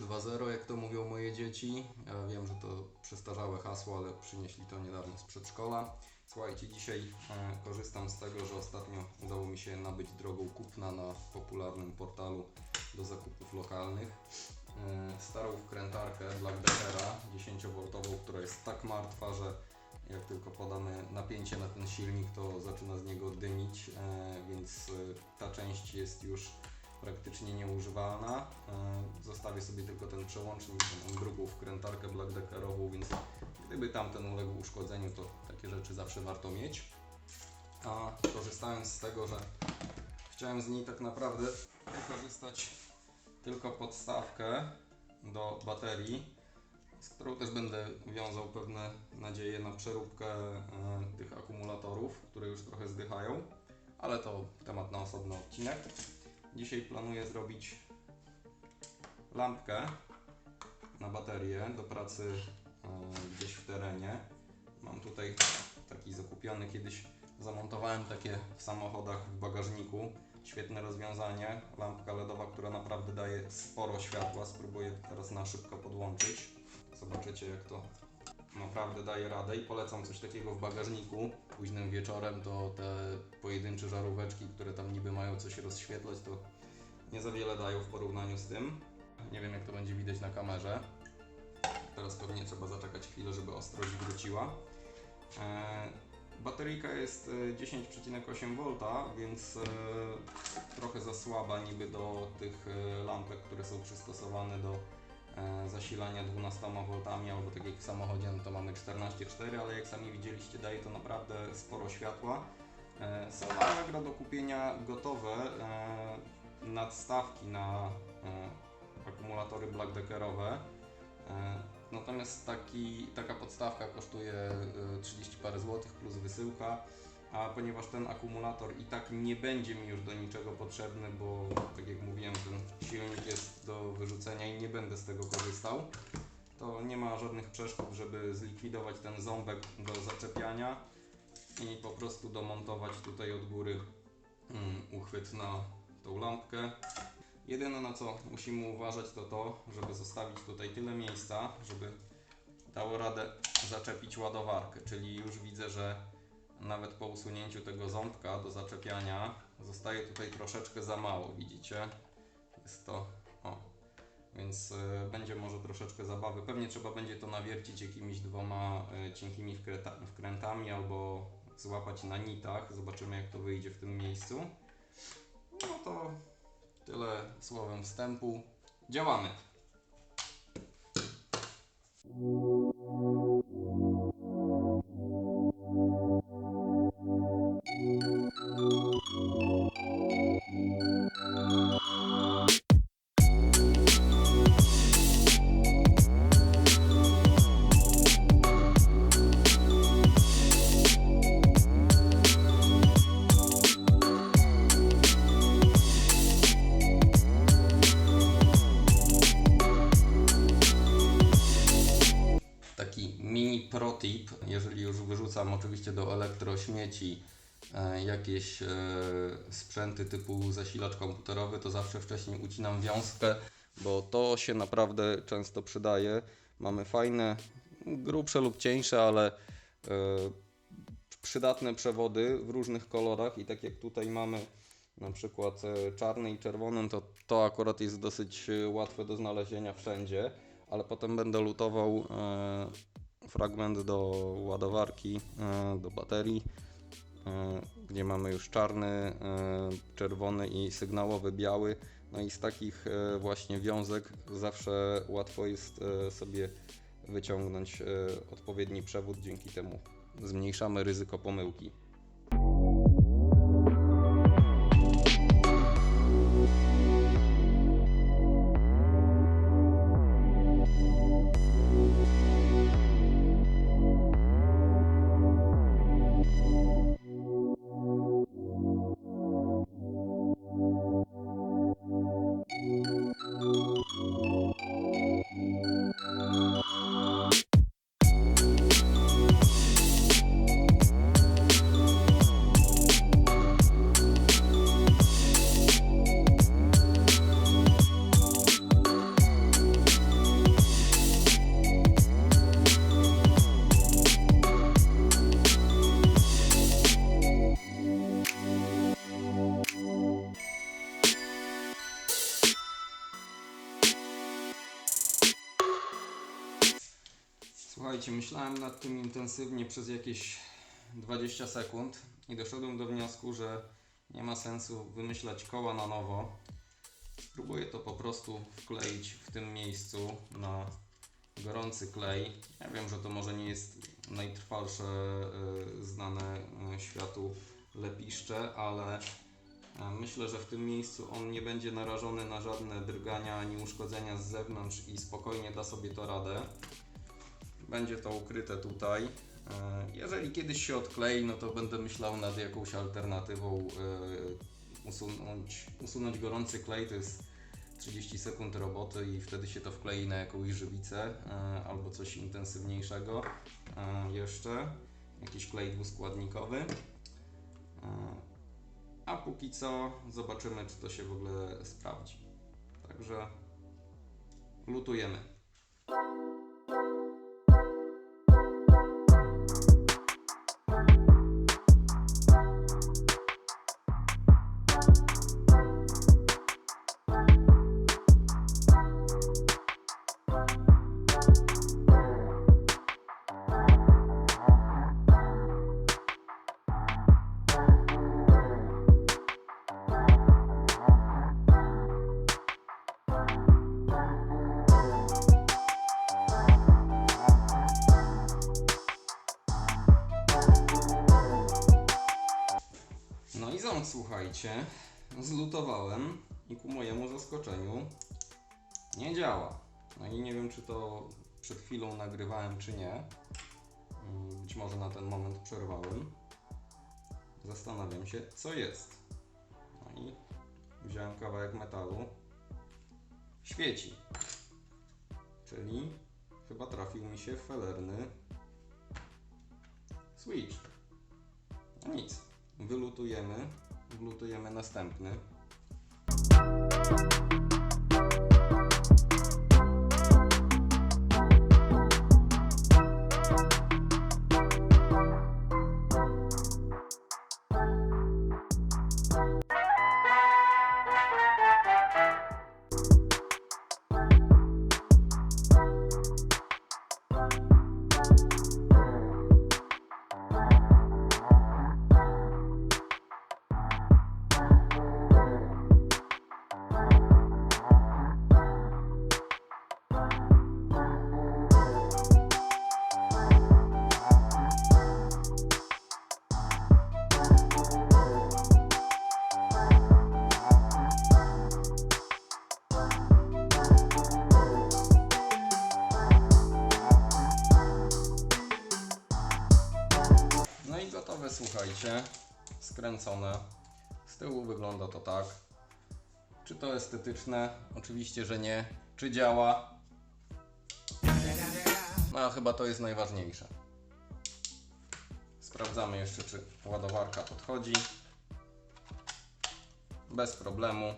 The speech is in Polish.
320, jak to mówią moje dzieci. Ja wiem, że to przestarzałe hasło, ale przynieśli to niedawno z przedszkola. Słuchajcie, dzisiaj e, korzystam z tego, że ostatnio udało mi się nabyć drogą kupna na popularnym portalu do zakupów lokalnych. E, starą wkrętarkę Black Deckera 10V, która jest tak martwa, że jak tylko podamy napięcie na ten silnik, to zaczyna z niego dymić, e, więc e, ta część jest już praktycznie nieużywalna. E, Zostawię sobie tylko ten przełącznik, tą drugą wkrętarkę blackdeckerową, więc gdyby tamten uległ uszkodzeniu, to takie rzeczy zawsze warto mieć. A korzystając z tego, że chciałem z niej tak naprawdę wykorzystać tylko podstawkę do baterii, z którą też będę wiązał pewne nadzieje na przeróbkę e, tych akumulatorów, które już trochę zdychają, ale to temat na osobny odcinek. Dzisiaj planuję zrobić lampkę na baterię do pracy e, gdzieś w terenie. Mam tutaj taki zakupiony kiedyś, zamontowałem takie w samochodach w bagażniku. Świetne rozwiązanie, lampka LEDowa, która naprawdę daje sporo światła. Spróbuję teraz na szybko podłączyć. Zobaczycie jak to naprawdę daje radę i polecam coś takiego w bagażniku. Późnym wieczorem to te pojedyncze żaróweczki, które tam niby mają coś rozświetlać, to nie za wiele dają w porównaniu z tym. Nie wiem jak to będzie widać na kamerze. Teraz pewnie trzeba zaczekać chwilę, żeby ostrość wróciła. Eee, bateryjka jest e, 10,8 V, więc e, trochę za słaba niby do tych e, lampek, które są przystosowane do e, zasilania 12 V albo tak jak w samochodzie no to mamy 14,4 ale jak sami widzieliście daje to naprawdę sporo światła. E, Są na do kupienia gotowe e, nadstawki na e, akumulatory blackdeckerowe. E, Natomiast taki, taka podstawka kosztuje e, 30 parę złotych plus wysyłka. A ponieważ ten akumulator i tak nie będzie mi już do niczego potrzebny, bo tak jak mówiłem, ten silnik jest do wyrzucenia i nie będę z tego korzystał, to nie ma żadnych przeszkód, żeby zlikwidować ten ząbek do zaczepiania i po prostu domontować tutaj od góry mm, uchwyt na tą lampkę. Jedyne na co musimy uważać to to, żeby zostawić tutaj tyle miejsca, żeby dało radę zaczepić ładowarkę, czyli już widzę, że nawet po usunięciu tego ząbka do zaczepiania zostaje tutaj troszeczkę za mało, widzicie? Jest to, o, więc y, będzie może troszeczkę zabawy. Pewnie trzeba będzie to nawiercić jakimiś dwoma y, cienkimi wkręta- wkrętami albo złapać na nitach. Zobaczymy jak to wyjdzie w tym miejscu. No to tyle słowem wstępu. Działamy! Música taki mini pro tip, jeżeli już wyrzucam oczywiście do elektrośmieci e, jakieś e, sprzęty typu zasilacz komputerowy, to zawsze wcześniej ucinam wiązkę, bo to się naprawdę często przydaje. Mamy fajne, grubsze lub cieńsze, ale e, przydatne przewody w różnych kolorach. I tak jak tutaj mamy na przykład czarny i czerwony, to to akurat jest dosyć łatwe do znalezienia wszędzie, ale potem będę lutował e, fragment do ładowarki, e, do baterii, e, gdzie mamy już czarny, czerwony i sygnałowy biały. No i z takich właśnie wiązek zawsze łatwo jest sobie wyciągnąć odpowiedni przewód, dzięki temu zmniejszamy ryzyko pomyłki. Słuchajcie, myślałem nad tym intensywnie przez jakieś 20 sekund i doszedłem do wniosku, że nie ma sensu wymyślać koła na nowo. Spróbuję to po prostu wkleić w tym miejscu na gorący klej. Ja wiem, że to może nie jest najtrwalsze y, znane y, światu lepiszcze, ale e, myślę, że w tym miejscu on nie będzie narażony na żadne drgania ani uszkodzenia z zewnątrz i spokojnie da sobie to radę. Będzie to ukryte tutaj. E, Jeżeli kiedyś się odklei, no to będę myślał nad jakąś alternatywą. e, Usunąć, usunąć gorący klej to jest 30 sekund roboty i wtedy się to wklei na jakąś żywicę e, albo coś intensywniejszego jeszcze. Jakiś klej dwuskładnikowy. A póki co zobaczymy, czy to się w ogóle sprawdzi. Także lutujemy. Słuchajcie, zlutowałem i ku mojemu zaskoczeniu nie działa. No i nie wiem, czy to przed chwilą nagrywałem, czy nie. Mm, Być może na ten moment przerwałem. Zastanawiam się, co jest. No i wziąłem kawałek metalu. Świeci. Czyli chyba trafił mi się felerny switch. No nic. Wylutujemy. Wlutujemy następny. Skręcone. Z tyłu wygląda to tak. Czy to estetyczne? Oczywiście, że nie. Czy działa? No a chyba to jest najważniejsze. Sprawdzamy jeszcze, czy ładowarka podchodzi. Bez problemu.